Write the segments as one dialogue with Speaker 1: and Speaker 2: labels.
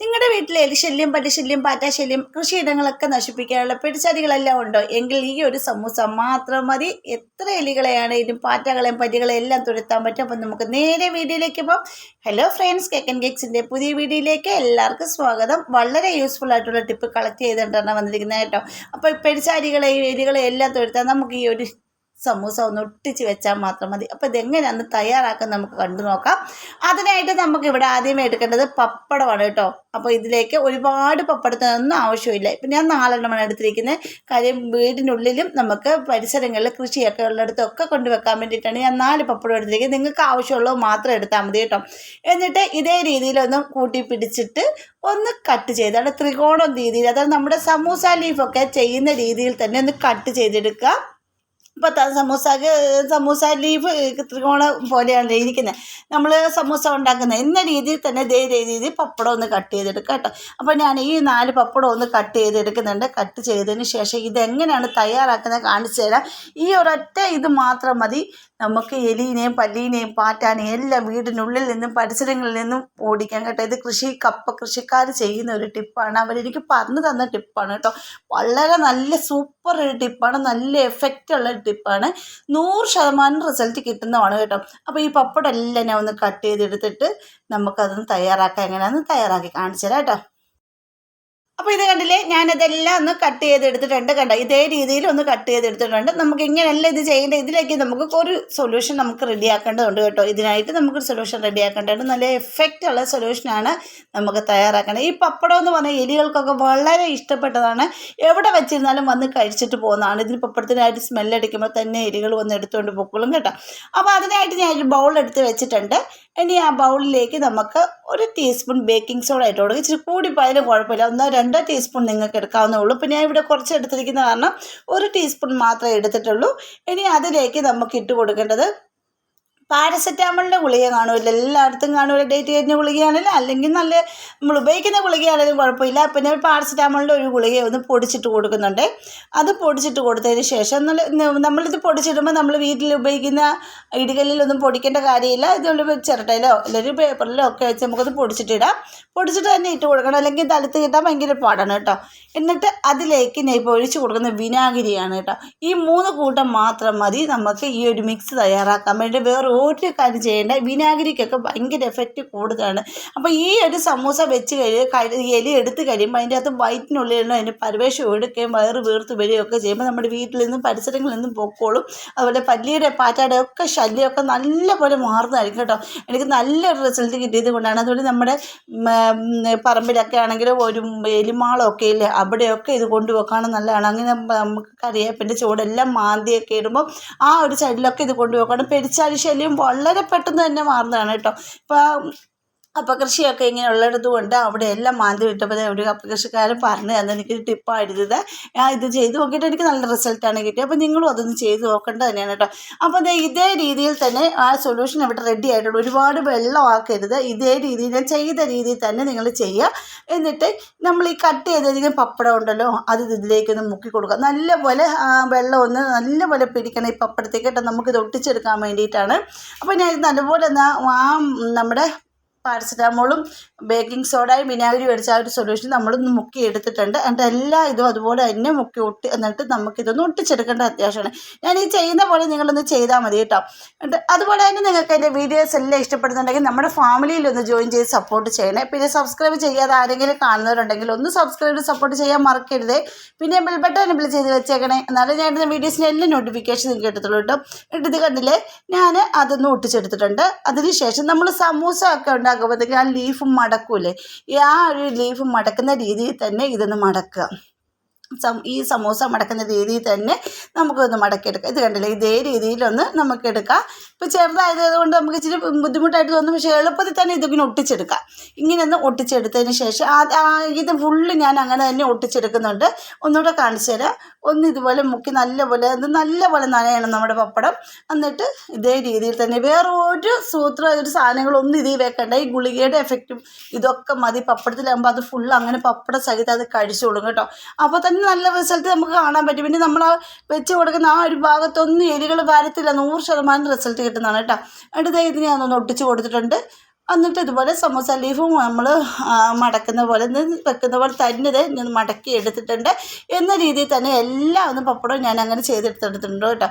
Speaker 1: നിങ്ങളുടെ വീട്ടിൽ ശല്യം പാറ്റ ശല്യം കൃഷിയിടങ്ങളൊക്കെ നശിപ്പിക്കാനുള്ള പിടിച്ചടികളെല്ലാം ഉണ്ടോ? എങ്കിൽ ഈ ഒരു സമൂസ മാത്രം മതി. എത്ര എലികളെയാണെങ്കിലും പാറ്റകളെയും പല്ലികളെയും എല്ലാം തുരത്താൻ പറ്റും. അപ്പം നമുക്ക് നേരെ വീഡിയോയിലേക്ക് പോകാം. ഹലോ ഫ്രണ്ട്സ് കേക്കൻ കേക്സിന്റെ പുതിയ വീഡിയോയിലേക്ക് എല്ലാവർക്കും സ്വാഗതം. വളരെ യൂസ്ഫുൾ ആയിട്ടുള്ള ടിപ്പ് കളക്ട് ചെയ്തിട്ടാണ് വന്നിരിക്കുന്നത് കേട്ടോ. അപ്പോൾ പിടിച്ചാരികളെയും എലികളെയും എല്ലാം തുരത്താൻ നമുക്ക് ഈ ഒരു സമൂസ ഒന്ന് ഒട്ടിച്ച് വെച്ചാൽ മാത്രം മതി. അപ്പോൾ ഇതെങ്ങനെയാണ് തയ്യാറാക്കാൻ നമുക്ക് കണ്ടു നോക്കാം. അതിനായിട്ട് നമുക്ക് ഇവിടെ ആദ്യമേ എടുക്കേണ്ടത് പപ്പടമാണ് കേട്ടോ. അപ്പോൾ ഇതിലേക്ക് ഒരുപാട് പപ്പടത്തിനൊന്നും ആവശ്യമില്ല. ഇപ്പം ഞാൻ നാലെണ്ണമാണ് എടുത്തിരിക്കുന്നത്. കാര്യം വീടിനുള്ളിലും നമുക്ക് പരിസരങ്ങളിൽ കൃഷിയൊക്കെ ഉള്ളിടത്തൊക്കെ കൊണ്ടുവെക്കാൻ വേണ്ടിയിട്ടാണ് ഞാൻ നാല് പപ്പടം എടുത്തിരിക്കുന്നത്. നിങ്ങൾക്ക് ആവശ്യമുള്ളത് മാത്രം എടുത്താൽ മതി കേട്ടോ. എന്നിട്ട് ഇതേ രീതിയിലൊന്ന് കൂട്ടി പിടിച്ചിട്ട് ഒന്ന് കട്ട് ചെയ്ത് അവിടെ ത്രികോണം രീതിയിൽ. അതായത് നമ്മുടെ സമൂസ ലീഫൊക്കെ ചെയ്യുന്ന രീതിയിൽ തന്നെ ഒന്ന് കട്ട് ചെയ്തെടുക്കുക. ഇപ്പോൾ സമൂസക്ക് സമൂസ ലീഫ് ത്രികോണം പോലെയാണ് ഇരിക്കുന്നത് നമ്മൾ സമൂസ ഉണ്ടാക്കുന്നത് എന്ന രീതിയിൽ തന്നെ ഇതേ രീതിയിൽ പപ്പടം ഒന്ന് കട്ട് ചെയ്തെടുക്കുക കേട്ടോ. അപ്പോൾ ഞാൻ ഈ നാല് പപ്പടം ഒന്ന് കട്ട് ചെയ്തെടുക്കുന്നുണ്ട്. കട്ട് ചെയ്തതിന് ശേഷം ഇതെങ്ങനെയാണ് തയ്യാറാക്കുന്നത് കാണിച്ചു തരാം. ഈ ഒരൊറ്റ ഇത് മാത്രം മതി. നമുക്ക് എലീനെയും പല്ലീനെയും പാറ്റാനെയും എല്ലാം വീടിനുള്ളിൽ നിന്നും പരിസരങ്ങളിൽ നിന്നും ഓടിക്കാൻ കേട്ടോ. ഇത് കൃഷി കപ്പ കൃഷിക്കാർ ചെയ്യുന്ന ഒരു ടിപ്പാണ് അവരെനിക്ക് പറഞ്ഞു തന്ന ടിപ്പാണ് കേട്ടോ. വളരെ നല്ല സൂപ്പർ ഒരു ടിപ്പാണ് നല്ല എഫക്റ്റ് ഉള്ള ടിപ്പാണ് നൂറ് ശതമാനം റിസൾട്ട് കിട്ടുന്നതാണ് കേട്ടോ. അപ്പോൾ ഈ പപ്പടം എല്ലാം ഞാൻ ഒന്ന് കട്ട് ചെയ്തെടുത്തിട്ട് നമുക്കതൊന്ന് തയ്യാറാക്കാം. എങ്ങനെയാണെന്ന് തയ്യാറാക്കി കാണിച്ചു തരാം കേട്ടോ. അപ്പോൾ ഇത് കണ്ടില്ലേ? ഞാനതെല്ലാം ഒന്ന് കട്ട് ചെയ്തെടുത്തിട്ടുണ്ട് കണ്ടോ? ഇതേ രീതിയിൽ ഒന്ന് കട്ട് ചെയ്തെടുത്തിട്ടുണ്ട്. നമുക്ക് ഇങ്ങനെയല്ല ഇത് ചെയ്യേണ്ട ഇതിലേക്ക് നമുക്ക് ഒരു സൊല്യൂഷൻ നമുക്ക് റെഡിയാക്കേണ്ടതുണ്ട് കേട്ടോ. ഇതിനായിട്ട് നമുക്കൊരു സൊല്യൂഷൻ റെഡിയാക്കേണ്ടതുണ്ട് നല്ല എഫക്റ്റ് ഉള്ള സൊല്യൂഷനാണ് നമുക്ക് തയ്യാറാക്കേണ്ടത്. ഈ പപ്പടം എന്ന് പറഞ്ഞാൽ എലികൾക്കൊക്കെ വളരെ ഇഷ്ടപ്പെട്ടതാണ്. എവിടെ വെച്ചിരുന്നാലും വന്ന് കഴിച്ചിട്ട് പോകുന്നതാണ്. ഇതിന് പപ്പടത്തിനായിട്ട് സ്മെല്ലടിക്കുമ്പോൾ തന്നെ എലികൾ വന്ന് എടുത്തുകൊണ്ട് പൊക്കോളും കേട്ടോ. അപ്പോൾ അതിനായിട്ട് ഞാൻ ഒരു ബൗൾ എടുത്ത് വെച്ചിട്ടുണ്ട്. ഇനി ആ ബൗളിലേക്ക് നമുക്ക് ഒരു ടീസ്പൂൺ ബേക്കിംഗ് സോഡ ഇട്ട് കൊടുക്കുക ഇച്ചിരി കൂടിപ്പോയാലും കുഴപ്പമില്ല. ഒന്നോ രണ്ടോ ടീസ്പൂൺ നിങ്ങൾക്ക് എടുക്കാവുന്നേ ഉള്ളൂ. പിന്നെ ഞാൻ ഇവിടെ കുറച്ച് എടുത്തിരിക്കുന്ന കാരണം ഒരു ടീസ്പൂൺ മാത്രമേ എടുത്തിട്ടുള്ളൂ. ഇനി അതിലേക്ക് നമുക്ക് ഇട്ട് കൊടുക്കേണ്ടത് പാരസെറ്റാമോളിന്റെ ഗുളിക കാണുമല്ലോ. എല്ലായിടത്തും കാണുമല്ലോ. ഡേറ്റ് കഴിഞ്ഞ ഗുളികയാണെങ്കിലും അല്ലെങ്കിൽ നല്ല നമ്മൾ ഉപയോഗിക്കുന്ന ഗുളികയാണെങ്കിലും കുഴപ്പമില്ല. പിന്നെ പാരസെറ്റാമോളിന്റെ ഒരു ഗുളിക ഒന്ന് പൊടിച്ചിട്ട് കൊടുക്കുന്നുണ്ട്. അത് പൊടിച്ചിട്ട് കൊടുത്തതിന് ശേഷം നമ്മളിത് പൊടിച്ചിടുമ്പോൾ നമ്മൾ വീട്ടിൽ ഉപയോഗിക്കുന്ന ഇടികല്ലിലൊന്നും പൊടിക്കേണ്ട കാര്യമില്ല. ഇതുകൊണ്ട് ചിരട്ടയിലോ അല്ലെങ്കിൽ പേപ്പറിലോ ഒക്കെ വെച്ച് നമുക്കത് പൊടിച്ചിട്ടിടാം. പൊടിച്ചിട്ട് തന്നെ ഇട്ട് കൊടുക്കണം. അല്ലെങ്കിൽ തലത്ത് കിട്ടാൻ ഭയങ്കര പാടാണ് കേട്ടോ. എന്നിട്ട് അതിലേക്ക് ഞാൻ ഇപ്പോൾ ഒഴിച്ചു കൊടുക്കുന്ന വിനാഗിരിയാണ് കേട്ടോ. ഈ മൂന്ന് കൂട്ടം മാത്രം മതി. നമുക്ക് ഈ ഒരു മിക്സ് തയ്യാറാക്കാൻ വേണ്ടി വേറെ ഒരു കാര്യം ചെയ്യേണ്ട. വിനാഗിരിക്കൊക്കെ ഭയങ്കര എഫക്റ്റ് കൂടുതലാണ്. അപ്പോൾ ഈ ഒരു സമൂസ വെച്ച് കഴി എലി എടുത്ത് കഴിയുമ്പോൾ അതിന്റെ അകത്ത് വയറ്റിനുള്ളിൽ നിന്ന് അതിന്റെ പരിവേഷം എടുക്കുകയും വയറ് വീർത്ത് വരികയും ഒക്കെ ചെയ്യുമ്പോൾ നമ്മുടെ വീട്ടിൽ നിന്നും പരിസരങ്ങളിൽ നിന്നും പൊക്കോളും. അതുപോലെ പല്ലിയുടെ പാറ്റയുടെ ഒക്കെ ശല്യമൊക്കെ നല്ലപോലെ മാറുന്നതായിരിക്കും കേട്ടോ. എനിക്ക് നല്ലൊരു റിസൾട്ട് കിട്ടിയത് കൊണ്ടാണ്. അതുപോലെ നമ്മുടെ പറമ്പിലൊക്കെ ആണെങ്കിൽ ഒരു എലിമാളമൊക്കെ ഇല്ലേ അവിടെയൊക്കെ ഇത് കൊണ്ടുവെക്കാണ് നല്ലതാണ്. അങ്ങനെ നമുക്ക് കറിവേപ്പിന്റെ ചൂടെല്ലാം മാന്തിയൊക്കെ ഇടുമ്പോൾ ആ ഒരു സൈഡിലൊക്കെ ഇത് കൊണ്ടുപോക്കാണ് പെരിച്ചാലി ശല്യം വളരെ പെട്ടെന്ന് തന്നെ മാറുന്നതാണ് കേട്ടോ. ഇപ്പം അപ്പം കൃഷിയൊക്കെ ഇങ്ങനെ ഉള്ളിടത്ത് കൊണ്ട് അവിടെ എല്ലാം മാന്തി വിട്ടപ്പോൾ ഒരു കപ്പ കൃഷിക്കാരൻ പറഞ്ഞു തന്നെ എനിക്ക് ടിപ്പായിരുന്നത് ഞാൻ ഇത് ചെയ്ത് നോക്കിയിട്ട് എനിക്ക് നല്ല റിസൾട്ടാണ് കിട്ടിയത്. അപ്പോൾ നിങ്ങളും അതൊന്ന് ചെയ്ത് നോക്കേണ്ടത് തന്നെയാണ് കേട്ടോ. അപ്പോൾ ഇതേ രീതിയിൽ തന്നെ ആ സൊല്യൂഷൻ ഇവിടെ റെഡി ആയിട്ടുണ്ട്. ഒരുപാട് വെള്ളമാക്കരുത്. ഇതേ രീതിയിൽ ഞാൻ ചെയ്ത രീതിയിൽ തന്നെ നിങ്ങൾ ചെയ്യുക. എന്നിട്ട് നമ്മൾ ഈ കട്ട് ചെയ്തിരിക്കുന്ന പപ്പടം ഉണ്ടല്ലോ അത് ഇതിലേക്കൊന്ന് മുക്കി കൊടുക്കുക. നല്ലപോലെ വെള്ളം ഒന്ന് നല്ലപോലെ പിടിക്കണം. ഈ പപ്പടത്തേക്ക് കേട്ടോ നമുക്കിത് ഒട്ടിച്ചെടുക്കാൻ വേണ്ടിയിട്ടാണ്. അപ്പോൾ ഞാൻ നല്ലപോലെ ആ നമ്മുടെ പാരസെറ്റാമോളും ബേക്കിംഗ് സോഡയും വിനാഗിരി മേടിച്ച ആ ഒരു സൊല്യൂഷൻ നമ്മളൊന്ന് മുക്കി എടുത്തിട്ടുണ്ട് എന്നിട്ട് എല്ലാ ഇതും അതുപോലെ തന്നെ മുക്കി ഒട്ടി എന്നിട്ട് നമുക്കിതൊന്ന് ഒട്ടിച്ചെടുക്കേണ്ട അത്യാവശ്യമാണ്. ഞാൻ ഈ ചെയ്യുന്ന പോലെ നിങ്ങളൊന്ന് ചെയ്താൽ മതി കേട്ടോ. എന്നിട്ട് അതുപോലെ തന്നെ നിങ്ങൾക്ക് എന്റെ വീഡിയോസ് എല്ലാം ഇഷ്ടപ്പെടുന്നുണ്ടെങ്കിൽ നമ്മുടെ ഫാമിലിയിൽ ഒന്ന് ജോയിൻ ചെയ്ത് സപ്പോർട്ട് ചെയ്യണേ. പിന്നെ സബ്സ്ക്രൈബ് ചെയ്യാതെ ആരെങ്കിലും കാണുന്നവരുണ്ടെങ്കിൽ ഒന്ന് സബ്സ്ക്രൈബ് സപ്പോർട്ട് ചെയ്യാൻ മറക്കരുത്. പിന്നെ ബെൽ ബട്ടൺ എനബിൾ ചെയ്ത് വെച്ചേക്കണേ. എന്നാലും ഞാൻ ഇടുന്ന വീഡിയോസിന്റെ എല്ലാം നോട്ടിഫിക്കേഷൻ നിങ്ങൾക്ക് എടുത്തുള്ളൂ കേട്ടോ. എന്നിട്ട് ഇത് കണ്ടില്ലേ? ഞാൻ അതൊന്ന് ഒട്ടിച്ചെടുത്തിട്ടുണ്ട്. അതിനുശേഷം നമ്മൾ സമൂസ ഒക്കെ ഉണ്ടാക്കുമ്പോഴത്തേക്ക് ആ ലീഫ് മടക്കൂലേ ആ ഒരു ലീഫ് മടക്കുന്ന രീതിയിൽ തന്നെ ഇതൊന്ന് മടക്കുക. ഈ സമൂസ മടക്കുന്ന രീതിയിൽ തന്നെ നമുക്കൊന്ന് മടക്കിയെടുക്കാം. ഇത് കണ്ടില്ലേ? ഇതേ രീതിയിലൊന്ന് നമുക്ക് എടുക്കാം ഇപ്പോൾ ചെറുതായത് കൊണ്ട് നമുക്ക് ഇച്ചിരി ബുദ്ധിമുട്ടായിട്ട് തോന്നും. പക്ഷേ എളുപ്പത്തിൽ തന്നെ ഇതിങ്ങനെ ഒട്ടിച്ചെടുക്കാം. ഇങ്ങനെ ഒന്ന് ഒട്ടിച്ചെടുത്തതിന് ശേഷം ഇത് ഫുള്ള് ഞാൻ അങ്ങനെ തന്നെ ഒട്ടിച്ചെടുക്കുന്നുണ്ട്. ഒന്നുകൂടെ കാണിച്ചു തരാം. ഒന്ന് ഇതുപോലെ മുക്കി നല്ലപോലെ അത് നല്ലപോലെ നനയണം നമ്മുടെ പപ്പടം. എന്നിട്ട് ഇതേ രീതിയിൽ തന്നെ വേറെ ഒരു സൂത്ര ഒരു സാധനങ്ങളൊന്നും ഇതിൽ വെക്കണ്ട. ഈ ഗുളികയുടെ എഫക്റ്റും ഇതൊക്കെ മതി. പപ്പടത്തിലാകുമ്പോൾ അത് ഫുള്ള് അങ്ങനെ പപ്പട സഹിതം അത് കഴിച്ചോളും കേട്ടോ. അപ്പോൾ തന്നെ നല്ല റിസൾട്ട് നമുക്ക് കാണാൻ പറ്റും. പിന്നെ നമ്മൾ വെച്ച് കൊടുക്കുന്ന ആ ഒരു ഭാഗത്തൊന്നും എലികൾ വരത്തില്ല. നൂറ് ശതമാനം റിസൾട്ട് കിട്ടുന്നതാണ് കേട്ടോ. എന്നിട്ട് ഇത് ഞാനൊന്ന് ഒട്ടിച്ച് കൊടുത്തിട്ടുണ്ട്. എന്നിട്ട് ഇതുപോലെ സമൂസ ലീഫും നമ്മൾ മടക്കുന്ന പോലെ വെക്കുന്ന പോലെ തന്നെ ഇത് മടക്കി എടുത്തിട്ടുണ്ട്. എന്ന രീതിയിൽ തന്നെ എല്ലാം ഒന്ന് പപ്പടവും ഞാൻ അങ്ങനെ ചെയ്തെടുത്തെടുത്തിട്ടുണ്ട് കേട്ടോ.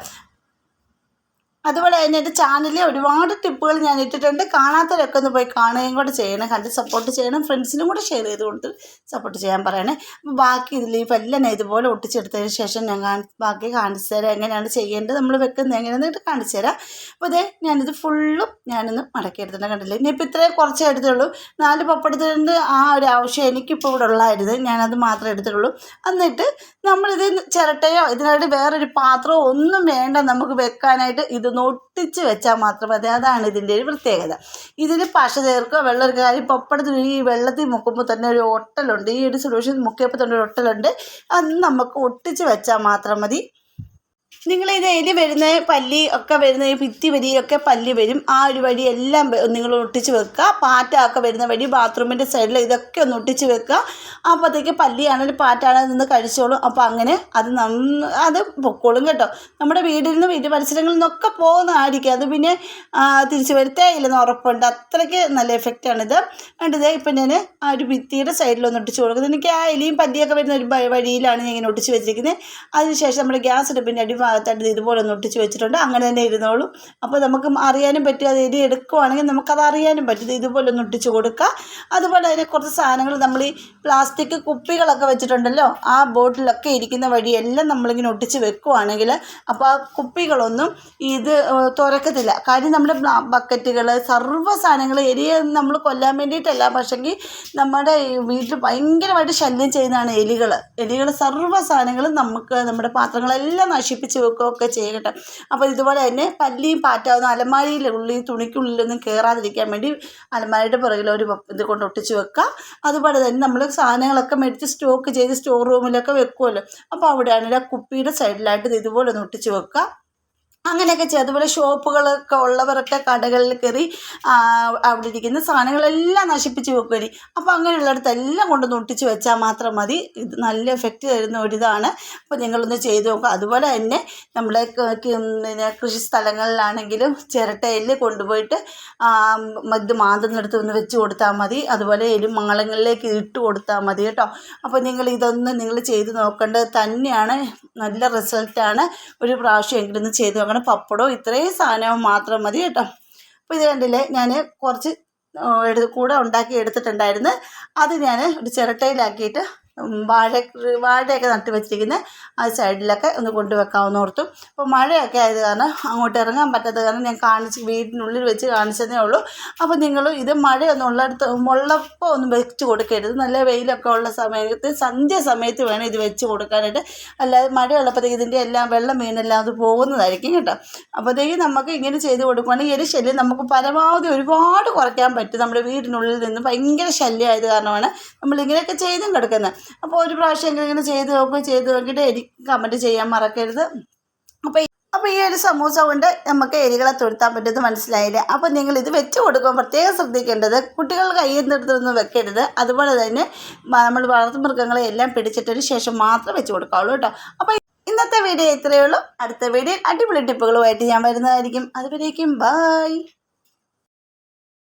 Speaker 1: അതുപോലെ തന്നെ എന്റെ ചാനലിൽ ഒരുപാട് ടിപ്പുകൾ ഞാൻ ഇട്ടിട്ടുണ്ട്. കാണാത്തവരൊക്കെ ഒന്ന് പോയി കാണുകയും കൂടെ ചെയ്യണം. കണ്ട് സപ്പോർട്ട് ചെയ്യണം. ഫ്രണ്ട്സിനും കൂടെ ഷെയർ ചെയ്ത് കൊടുത്ത് സപ്പോർട്ട് ചെയ്യാൻ പറയണേ. അപ്പോൾ ബാക്കി ഇതിൽ ഈ എല്ലാം ഇതുപോലെ ഒട്ടിച്ചെടുത്തതിന് ശേഷം ഞാൻ കാണി ബാക്കി കാണിച്ചു തരാം. എങ്ങനെയാണ് ചെയ്യേണ്ടത്? നമ്മൾ വെക്കുന്നത് എങ്ങനെയാണെന്ന് കാണിച്ചു തരാം. അപ്പോൾ ഇതേ ഞാനിത് ഫുള്ളും ഞാനൊന്ന് മടക്കി എടുത്തിട്ട് കണ്ടില്ലേ? ഇനിയിപ്പോൾ ഇത്രയും കുറച്ചേ എടുത്തുള്ളൂ. നാല് പപ്പടത്തിന്റെ ആ ഒരു ആവശ്യം എനിക്കിപ്പോൾ ഇവിടെ ഉള്ളായിരുന്നു. ഞാനത് മാത്രമേ എടുത്തിട്ടുള്ളൂ എന്നിട്ട് നമ്മളിത് ചിരട്ടയോ ഇതിനായിട്ട് വേറൊരു പാത്രമോ ഒന്നും വേണ്ട നമുക്ക് വെക്കാനായിട്ട് ഇതൊന്ന് ഒട്ടിച്ച് വെച്ചാൽ മാത്രം മതി. അതാണ് ഇതിന്റെ ഒരു പ്രത്യേകത. ഇതിൽ പശ ചേർക്കുക വെള്ളം ഒരു കാര്യം പപ്പടത്തിന് ഈ വെള്ളത്തിൽ മുക്കുമ്പോൾ തന്നെ ഒരു ഒട്ടലുണ്ട്. ഈ ഒരു സൊല്യൂഷൻ മുക്കിയപ്പോൾ തന്നെ ഒരു ഒട്ടലുണ്ട്. അത് നമുക്ക് ഒട്ടിച്ച് വെച്ചാൽ മാത്രം മതി. നിങ്ങൾ ഇത് എലി വരുന്ന പല്ലി ഒക്കെ വരുന്ന ഭിത്തി വരിയൊക്കെ പല്ലി വരും. ആ ഒരു വഴി എല്ലാം നിങ്ങൾ ഒട്ടിച്ച് വെക്കുക. പാറ്റ ഒക്കെ വരുന്ന വഴി ബാത്റൂമിന്റെ സൈഡിൽ ഇതൊക്കെ ഒന്ന് ഒട്ടിച്ച് വെക്കുക. അപ്പോഴത്തേക്ക് പല്ലിയാണെങ്കിലും പാറ്റാണെങ്കിലും നിന്ന് കഴിച്ചോളും. അപ്പോൾ അങ്ങനെ അത് നന്ന അത് പൊക്കോളും കേട്ടോ. നമ്മുടെ വീട്ടിൽ നിന്ന് വീട്ടു പരിസരങ്ങളിൽ നിന്നൊക്കെ പോകുന്നതായിരിക്കും. അത് പിന്നെ തിരിച്ചു വരുത്തേ ഇല്ലെന്ന് ഉറപ്പുണ്ട്. അത്രയ്ക്ക് നല്ല എഫക്റ്റാണിത്. കണ്ടത് ഇപ്പം ഞാൻ ആ ഒരു ഭിത്തിയുടെ സൈഡിലൊന്ന് ഒട്ടിച്ച് കൊടുക്കുന്നത് എനിക്ക് ആ എലിയും പല്ലിയൊക്കെ വരുന്ന ഒരു വഴിയിലാണ് ഞാൻ ഇങ്ങനെ ഒട്ടിച്ച് വെച്ചിരിക്കുന്നത് അതിനുശേഷം നമ്മുടെ ഗ്യാസ് അടുപ്പിന്റെ അടിഭാഗത്തായിട്ട് ഇത് ഇതുപോലെ ഒന്ന് ഒട്ടിച്ച് വെച്ചിട്ടുണ്ട്. അങ്ങനെ തന്നെ ഇരുന്നോളൂ. അപ്പോൾ നമുക്ക് അറിയാനും പറ്റും. അത് എരി എടുക്കുവാണെങ്കിൽ നമുക്കത് അറിയാനും പറ്റും. ഇത് ഇതുപോലെ ഒന്ന് ഒട്ടിച്ച് കൊടുക്കുക. അതുപോലെ അതിനെ കുറച്ച് സാധനങ്ങൾ നമ്മൾ ഈ പ്ലാസ്റ്റിക് കുപ്പികളൊക്കെ വെച്ചിട്ടുണ്ടല്ലോ. ആ ബോട്ടിലൊക്കെ ഇരിക്കുന്ന വഴിയെല്ലാം നമ്മളിങ്ങനെ ഒട്ടിച്ച് വെക്കുവാണെങ്കിൽ അപ്പോൾ ആ കുപ്പികളൊന്നും ഇത് തുറക്കത്തില്ല കാര്യം നമ്മുടെ ബക്കറ്റുകൾ സർവ സാധനങ്ങൾ എലിയെ നമ്മൾ കൊല്ലാൻ വേണ്ടിയിട്ടല്ല. പക്ഷെങ്കിൽ നമ്മുടെ വീട്ടിൽ ഭയങ്കരമായിട്ട് ശല്യം ചെയ്യുന്നതാണ് എലികൾ എലികൾ സർവ സാധനങ്ങളും നമുക്ക് നമ്മുടെ പാത്രങ്ങളെല്ലാം നശിപ്പിച്ച് വെക്കുകയൊക്കെ ചെയ്യട്ടെ അപ്പോൾ ഇതുപോലെ തന്നെ പല്ലിയും പാറ്റാവുന്ന അലമാരിയിലെ ഉള്ളിൽ തുണിക്കുള്ളിലൊന്നും കയറാതിരിക്കാൻ വേണ്ടി അലമാരിയുടെ പുറകിൽ ഒരു ഇത് കൊണ്ട് ഒട്ടിച്ച് വെക്കുക. അതുപോലെ തന്നെ നമ്മൾ സാധനങ്ങളൊക്കെ മേടിച്ച് സ്റ്റോക്ക് ചെയ്ത് സ്റ്റോർ റൂമിലൊക്കെ വെക്കുമല്ലോ. അപ്പോൾ അവിടെയാണെങ്കിൽ ആ കുപ്പിയുടെ സൈഡിലായിട്ട് ഇതുപോലെ ഒന്ന് ഒട്ടിച്ച് വെക്കുക. അങ്ങനെയൊക്കെ ചെയ്യും. അതുപോലെ ഷോപ്പുകളൊക്കെ ഉള്ളവരൊക്കെ കടകളിൽ കയറി അവിടെ ഇരിക്കുന്ന സാധനങ്ങളെല്ലാം നശിപ്പിച്ച് വെക്കുവരി അപ്പോൾ അങ്ങനെയുള്ളിടത്ത് എല്ലാം കൊണ്ടൊന്ന് ഒട്ടിച്ച് വെച്ചാൽ മാത്രം മതി. ഇത് നല്ല എഫക്റ്റ് തരുന്ന ഒരിതാണ് അപ്പോൾ നിങ്ങളൊന്ന് ചെയ്ത് നോക്കുക അതുപോലെ തന്നെ നമ്മുടെ പിന്നെ കൃഷി സ്ഥലങ്ങളിലാണെങ്കിലും ചിരട്ടയിൽ കൊണ്ടുപോയിട്ട് ഇത് മാന്തുന്നിടത്ത് ഒന്ന് വെച്ച് കൊടുത്താൽ മതി. അതുപോലെ എലി മാളങ്ങളിലേക്ക് ഇട്ട് കൊടുത്താൽ മതി കേട്ടോ. അപ്പോൾ നിങ്ങൾ ഇതൊന്ന് നിങ്ങൾ ചെയ്ത് നോക്കേണ്ടത് തന്നെയാണ്. നല്ല റിസൾട്ടാണ് ഒരു പ്രാവശ്യം ഒന്ന് ചെയ്ത് നോക്കണം പപ്പടവും ഇത്രയും സാധനവും മാത്രം മതി കേട്ടോ. അപ്പോൾ ഇത് കണ്ടില്ലേ ഞാൻ കുറച്ച് എടു കൂടെ ഉണ്ടാക്കി എടുത്തിട്ടുണ്ടായിരുന്നു. അത് ഞാൻ ഒരു ചിരട്ടയിലാക്കിയിട്ട് വാഴ വാഴയൊക്കെ നട്ട് വെച്ചിരിക്കുന്ന ആ സൈഡിലൊക്കെ ഒന്ന് കൊണ്ടുവെക്കാമെന്ന് ഓർത്തു അപ്പോൾ മഴയൊക്കെ ആയത് കാരണം അങ്ങോട്ട് ഇറങ്ങാൻ പറ്റാത്ത കാരണം ഞാൻ കാണിച്ച് വീടിനുള്ളിൽ വെച്ച് കാണിച്ചതേ ഉള്ളൂ. അപ്പോൾ നിങ്ങൾ ഇത് മഴയൊന്നും ഉള്ളടത്ത് ഉള്ളപ്പോൾ ഒന്നും വെച്ച് കൊടുക്കരുത്. നല്ല വെയിലൊക്കെ ഉള്ള സമയത്ത് സന്ധ്യ സമയത്ത് വേണം ഇത് വെച്ച് കൊടുക്കാനായിട്ട്. അല്ലാതെ മഴയുള്ളപ്പോഴത്തേക്ക് ഇതിന്റെ എല്ലാം വെള്ളം വീണെല്ലാം അത് പോകുന്നതായിരിക്കും കേട്ടോ. അപ്പോഴത്തേക്ക് നമുക്ക് ഇങ്ങനെ ചെയ്ത് കൊടുക്കുകയാണെങ്കിൽ എലി ശല്യം നമുക്ക് പരമാവധി ഒരുപാട് കുറയ്ക്കാൻ പറ്റും. നമ്മുടെ വീടിനുള്ളിൽ നിന്ന് ഭയങ്കര ശല്യമായത് കാരണമാണ് നമ്മളിങ്ങനെയൊക്കെ ചെയ്തും കിടക്കുന്നത് അപ്പോൾ ഒരു പ്രാവശ്യം ഇങ്ങനെ ചെയ്ത് നോക്കുക ചെയ്ത് നോക്കിയിട്ട് എനിക്ക് കമന്റ് ചെയ്യാൻ മറക്കരുത്. അപ്പോൾ അപ്പോൾ ഈ ഒരു സമൂസ കൊണ്ട് നമുക്ക് എലികളെ തുരുത്താൻ പറ്റുമെന്ന് മനസ്സിലായില്ലേ? അപ്പോൾ നിങ്ങൾ ഇത് വെച്ച് കൊടുക്കുമ്പോൾ പ്രത്യേകം ശ്രദ്ധിക്കേണ്ടത് കുട്ടികൾ കയ്യിൽ നിന്നെടുത്തൊന്നും വെക്കരുത്. അതുപോലെ തന്നെ നമ്മൾ വളർത്തു മൃഗങ്ങളെ എല്ലാം പിടിച്ചിട്ടതിന് ശേഷം മാത്രം വെച്ച് കൊടുക്കാവുള്ളൂ കേട്ടോ. അപ്പോൾ ഇന്നത്തെ വീഡിയോ ഇത്രയേ ഉള്ളൂ. അടുത്ത വീഡിയോ അടിപൊളി ടിപ്പുകളുമായിട്ട് ഞാൻ വരുന്നതായിരിക്കും. അതുവരേക്കും ബായ്